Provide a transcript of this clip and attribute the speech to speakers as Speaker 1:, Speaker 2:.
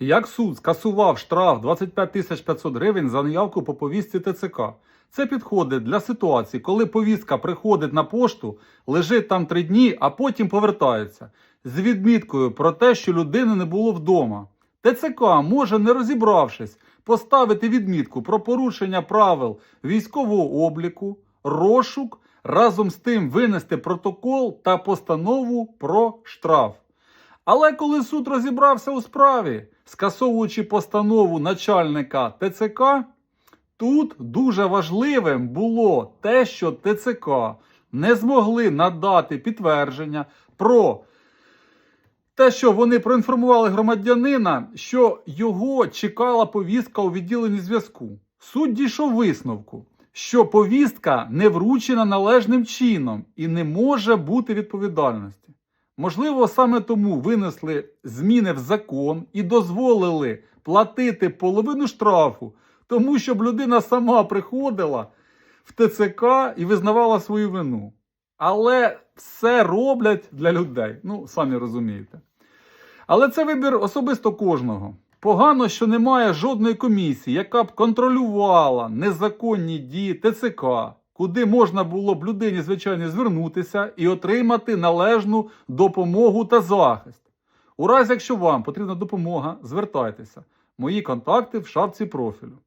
Speaker 1: Як суд скасував штраф 25 тисяч 500 гривень за наявку по повістці ТЦК. Це підходить для ситуації, коли повістка приходить на пошту, лежить там три дні, а потім повертається з відміткою про те, що людини не було вдома. ТЦК може, не розібравшись, поставити відмітку про порушення правил військового обліку, розшук, разом з тим винести протокол та постанову про штраф. Але коли суд розібрався у справі, скасовуючи постанову начальника ТЦК, тут дуже важливим було те, що ТЦК не змогли надати підтвердження про те, що вони проінформували громадянина, що його чекала повістка у відділенні зв'язку. Суд дійшов висновку, що повістка не вручена належним чином і не може бути відповідальності. Можливо, саме тому винесли зміни в закон і дозволили платити половину штрафу, тому щоб людина сама приходила в ТЦК і визнавала свою вину. Але все роблять для людей. Ну, самі розумієте. Але це вибір особисто кожного. Погано, що немає жодної комісії, яка б контролювала незаконні дії ТЦК, куди можна було б людині, звичайно, звернутися і отримати належну допомогу та захист. У разі, якщо вам потрібна допомога, звертайтеся. Мої контакти в шапці профілю.